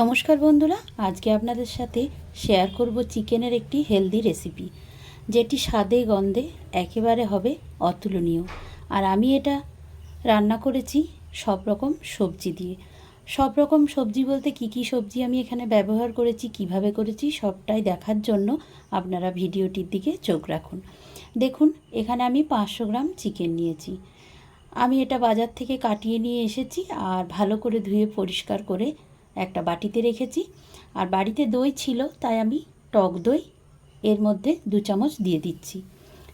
নমস্কার বন্ধুরা, আজকে আপনাদের সাথে শেয়ার করব চিকেনের একটি হেলদি রেসিপি যেটি স্বাদে গন্ধে একেবারে হবে অতুলনীয়। আর আমি এটা রান্না করেছি সব রকম সবজি দিয়ে। সব রকম সবজি বলতে কি কি সবজি আমি এখানে ব্যবহার করেছি, কীভাবে করেছি, সবটাই দেখার জন্য আপনারা ভিডিওটির দিকে চোখ রাখুন। দেখুন, এখানে আমি পাঁচশো গ্রাম চিকেন নিয়েছি। আমি এটা বাজার থেকে কাটিয়ে নিয়ে এসেছি আর ভালো করে ধুয়ে পরিষ্কার করে একটা বাটিতে রেখেছি। আর বাড়িতে দই ছিল, তাই আমি টক দই এর মধ্যে দু চামচ দিয়ে দিচ্ছি।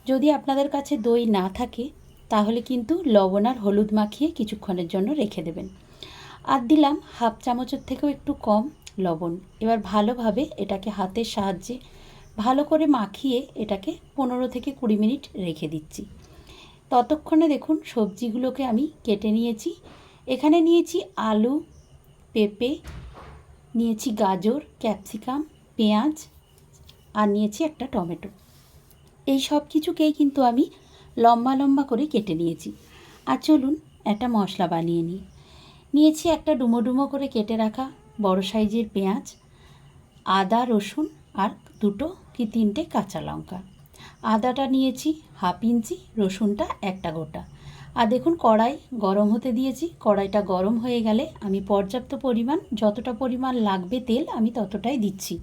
যদি আপনাদের কাছে দই না থাকে, তাহলে কিন্তু লবণ আর হলুদ মাখিয়ে কিছুক্ষণের জন্য রেখে দেবেন। আর দিলাম হাফ চামচের থেকেও একটু কম লবণ। এবার ভালোভাবে এটাকে হাতের সাহায্যে ভালো করে মাখিয়ে এটাকে পনেরো থেকে কুড়ি মিনিট রেখে দিচ্ছি। ততক্ষণে দেখুন সবজিগুলোকে আমি কেটে নিয়েছি। এখানে নিয়েছি আলু পেঁপে, নিয়েছি গাজর, ক্যাপসিকাম, পেঁয়াজ আর নিয়েছি একটা টমেটো। এই সব কিছুকেই কিন্তু আমি লম্বা লম্বা করে কেটে নিয়েছি। আর চলুন একটা মশলা বানিয়ে নিই। নিয়েছি একটা ডুমো ডুমো করে কেটে রাখা বড় সাইজের পেঁয়াজ, আদা, রসুন আর দুটো কি তিনটে কাঁচা লঙ্কা। আদাটা নিয়েছি হাফ ইঞ্চি, রসুনটা একটা গোটা। আর দেখুন, কড়াই গরম হতে দিয়েছি। কড়াইটা গরম হয়ে গেলে আমি পর্যাপ্ত পরিমাণ, যতটা পরিমাণ লাগবে তেল, আমি ততটাই দিচ্ছি।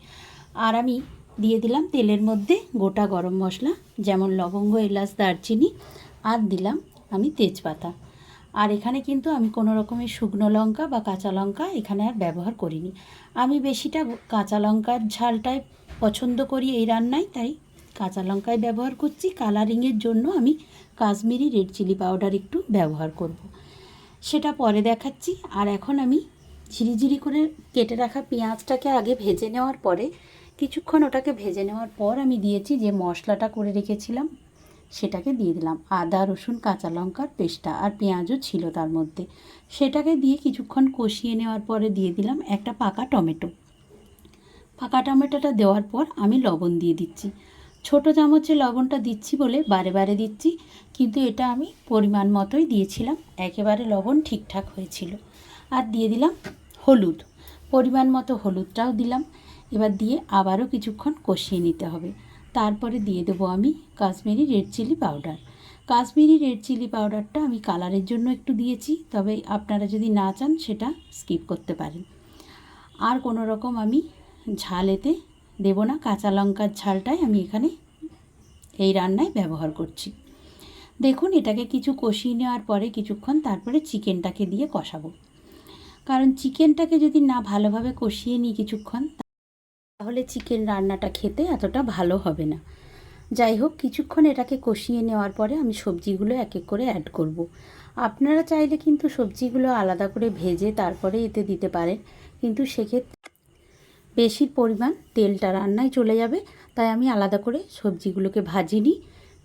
আর আমি দিয়ে দিলাম তেলের মধ্যে গোটা গরম মশলা, যেমন লবঙ্গ, এলাচ, দারচিনি, আর দিলাম আমি তেজপাতা। আর এখানে কিন্তু আমি কোনো রকমের শুকনো লঙ্কা বা কাঁচা লঙ্কা এখানে আর ব্যবহার করিনি। আমি বেশিটা কাঁচা লঙ্কার ঝালটাই পছন্দ করি এই রান্নায়, তাই কাঁচা লঙ্কায় ব্যবহার করছি। কালারিংয়ের জন্য আমি কাশ্মীরি রেড চিলি পাউডার একটু ব্যবহার করব। সেটা পরে দেখাচ্ছি। আর এখন আমি ঝিরিঝিরি করে কেটে রাখা পেঁয়াজটাকে আগে ভেজে নেওয়ার পরে, কিছুক্ষণ ওটাকে ভেজে নেওয়ার পর আমি দিয়েছি যে মশলাটা করে রেখেছিলাম, সেটাকে দিয়ে দিলাম। আদা, রসুন, কাঁচা লঙ্কার পেস্টটা আর পেঁয়াজও ছিল তার মধ্যে। সেটাকে দিয়ে কিছুক্ষণ কষিয়ে নেওয়ার পরে দিয়ে দিলাম একটা পাকা টমেটো। পাকা টমেটোটা দেওয়ার পর আমি লবণ দিয়ে দিচ্ছি। ছোটো চামচে লবণটা দিচ্ছি বলে বারে বারে দিচ্ছি, কিন্তু এটা আমি পরিমাণ মতোই দিয়েছিলাম। একেবারে লবণ ঠিকঠাক হয়েছিল। আর দিয়ে দিলাম হলুদ। পরিমাণ মতো হলুদটাও দিলাম। এবার দিয়ে আবারও কিছুক্ষণ কষিয়ে নিতে হবে। তারপরে দিয়ে দেবো আমি Kashmiri red chili powder. Kashmiri red chili পাউডারটা আমি কালারের জন্য একটু দিয়েছি, তবে আপনারা যদি না চান সেটা স্কিপ করতে পারেন। আর কোনো রকম আমি ঝালেতে দেবো না, কাঁচা লঙ্কার ঝালটাই আমি এখানে এই রান্নায় ব্যবহার করছি। দেখুন, এটাকে কিছু কষিয়ে নেওয়ার পরে কিছুক্ষণ তারপরে চিকেনটাকে দিয়ে কষাবো। কারণ চিকেনটাকে যদি না ভালোভাবে কষিয়ে নিই কিছুক্ষণ, তাহলে চিকেন রান্নাটা খেতে এতটা ভালো হবে না। যাই হোক, কিছুক্ষণ এটাকে কষিয়ে নেওয়ার পরে আমি সবজিগুলো এক এক করে অ্যাড করব। আপনারা চাইলে কিন্তু সবজিগুলো আলাদা করে ভেজে তারপরে এতে দিতে পারেন, কিন্তু সেক্ষেত্রে বেশি পরিমাণ তেলটা রান্নায় চলে যাবে, তাই আমি আলাদা করে সবজিগুলোকে ভাজিনি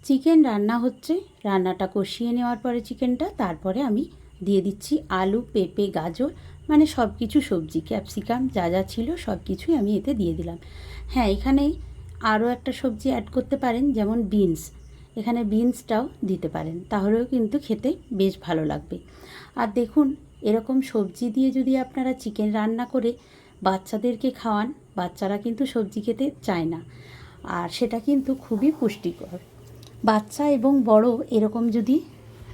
চিকেন রান্না হচ্ছে, রান্নাটা কষিয়ে নেওয়ার পরে চিকেনটা, তারপরে আমি দিয়ে দিচ্ছি আলু, পেঁপে, গাজর মানে সব কিছু সবজি, ক্যাপসিকাম যা যা ছিল সব কিছুই আমি এতে দিয়ে দিলাম। হ্যাঁ এখানে আরও একটা সবজি অ্যাড করতে পারেন, যেমন বিনস। এখানে বিনসটাও দিতে পারেন, তাহলেও কিন্তু খেতে বেশ ভালো লাগবে। আর দেখুন, এরকম সবজি দিয়ে যদি আপনারা চিকেন রান্না করে বাচ্চাদেরকে খাওয়ান, বাচ্চারা কিন্তু সবজি খেতে চায় না। আর সেটা কিন্তু খুবই পুষ্টিকর। বাচ্চা এবং বড় এরকম যদি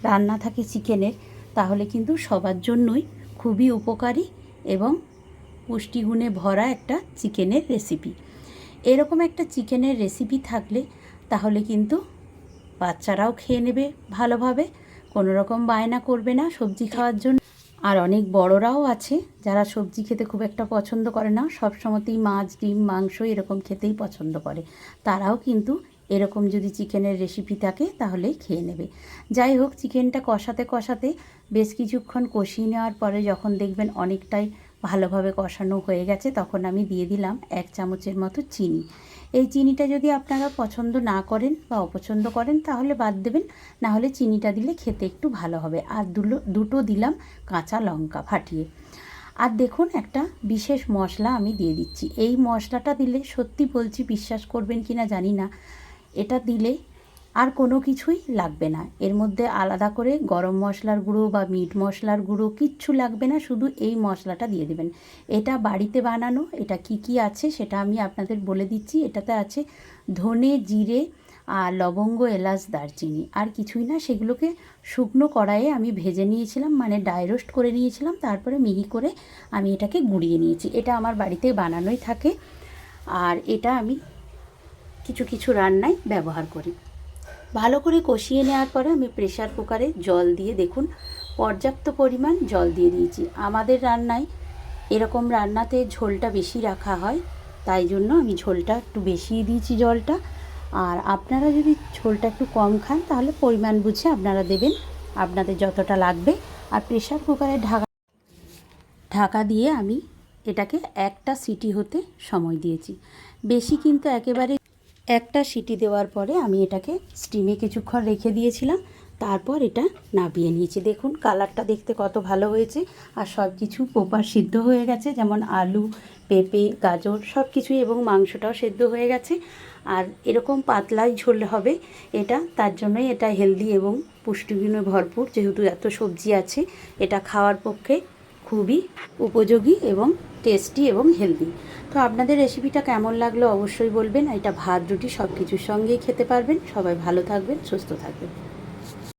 রান্না থাকে চিকেনের, তাহলে কিন্তু সবার জন্যই খুবই উপকারী এবং পুষ্টিগুণে ভরা একটা চিকেনের রেসিপি এরকম একটা চিকেনের রেসিপি থাকলে তাহলে কিন্তু বাচ্চারাও খেয়ে নেবে ভালোভাবে কোনো রকম বায়না করবে না সবজি খাওয়ার জন্য। আর অনেক বড়রাও আছে যারা সবজি খেতে খুব একটা পছন্দ করে না। সবসময়তেই মাছ, ডিম, মাংস এরকম খেতেই পছন্দ করে। তারাও কিন্তু এরকম যদি চিকেনের রেসিপি থাকে তাহলেই খেয়ে নেবে। যাই হোক, চিকেনটা কষাতে কষাতে বেশ কিছুক্ষণ কষিয়ে নেওয়ার পরে যখন দেখবেন অনেকটাই ভালোভাবে কষানো হয়ে গেছে, তখন আমি দিয়ে দিলাম এক চামচের মতো চিনি। এই চিনিটা যদি আপনারা পছন্দ না করেন বা অপছন্দ করেন, তাহলে বাদ দেবেন, না হলে চিনিটা দিলে খেতে একটু ভালো হবে। আর দুটো দিলাম কাঁচা লঙ্কা ফাটিয়ে। আর দেখুন একটা বিশেষ মশলা আমি দিয়ে দিচ্ছি। এই মশলাটা দিলে সত্যি বলছি, বিশ্বাস করবেন কি না জানি না, এটা দিলে আর কোনো কিছুই লাগবে না। এর মধ্যে আলাদা করে গরম মশলার গুঁড়ো বা মিট মশলার গুঁড়ো কিচ্ছু লাগবে না, শুধু এই মশলাটা দিয়ে দেবেন। এটা বাড়িতে বানানো, এটা কি কি আছে সেটা আমি আপনাদের বলে দিচ্ছি। এটাতে আছে ধনে, জিরে আর লবঙ্গ, এলাচ, দারচিনি। আর কিছুই না, সেগুলোকে শুকনো কড়াইয়ে আমি ভেজে নিয়েছিলাম মানে ডাই রোস্ট করে নিয়েছিলাম, তারপরে মিহি করে আমি এটাকে গুঁড়িয়ে নিয়েছি। এটা আমার বাড়িতে বানানোই থাকে, আর এটা আমি কিছু কিছু রান্নায় ব্যবহার করি। ভালো করে কষিয়ে নেওয়ার পরে আমি প্রেশার কুকারে জল দিয়ে দেখুন, পর্যাপ্ত পরিমাণ জল দিয়ে দিয়েছি। আমাদের রান্নায় এরকম রান্নাতে ঝোলটা বেশি রাখা হয়, তাই জন্য আমি ঝোলটা একটু বেশিই দিয়েছি জলটা। আর আপনারা যদি ঝোলটা একটু কম খান, তাহলে পরিমাণ বুঝে আপনারা দেবেন, আপনাদের যতটা লাগবে। আর প্রেশার কুকারে ঢাকা ঢাকা দিয়ে আমি এটাকে একটা সিটি হতে সময় দিয়েছি। বেশি কিন্তু একেবারে একটা সিটি দেওয়ার পরে আমি এটাকে স্টিমে কিছুক্ষণ রেখে দিয়েছিলাম। তারপর এটা নাবিয়ে নিয়েছি। দেখুন, কালারটা দেখতে কত ভালো হয়েছে। আর সব কিছু প্রপার সিদ্ধ হয়ে গেছে। যেমন আলু, পেঁপে, গাজর সব কিছুই এবং মাংসটাও সেদ্ধ হয়ে গেছে। আর এরকম পাতলাই ঝোল হবে, এটা তার জন্যই এটা হেলদি এবং পুষ্টিগুণে ভরপুর। যেহেতু এত সবজি আছে, এটা খাওয়ার পক্ষে খুবই উপযোগী এবং টেস্টি এবং হেলদি। তো আপনাদের রেসিপিটা কেমন লাগল অবশ্যই বলবেন। এটা ভাত, রুটি সব কিছুর সঙ্গেই খেতে পারবেন। সবাই ভালো থাকবেন, সুস্থ থাকবেন।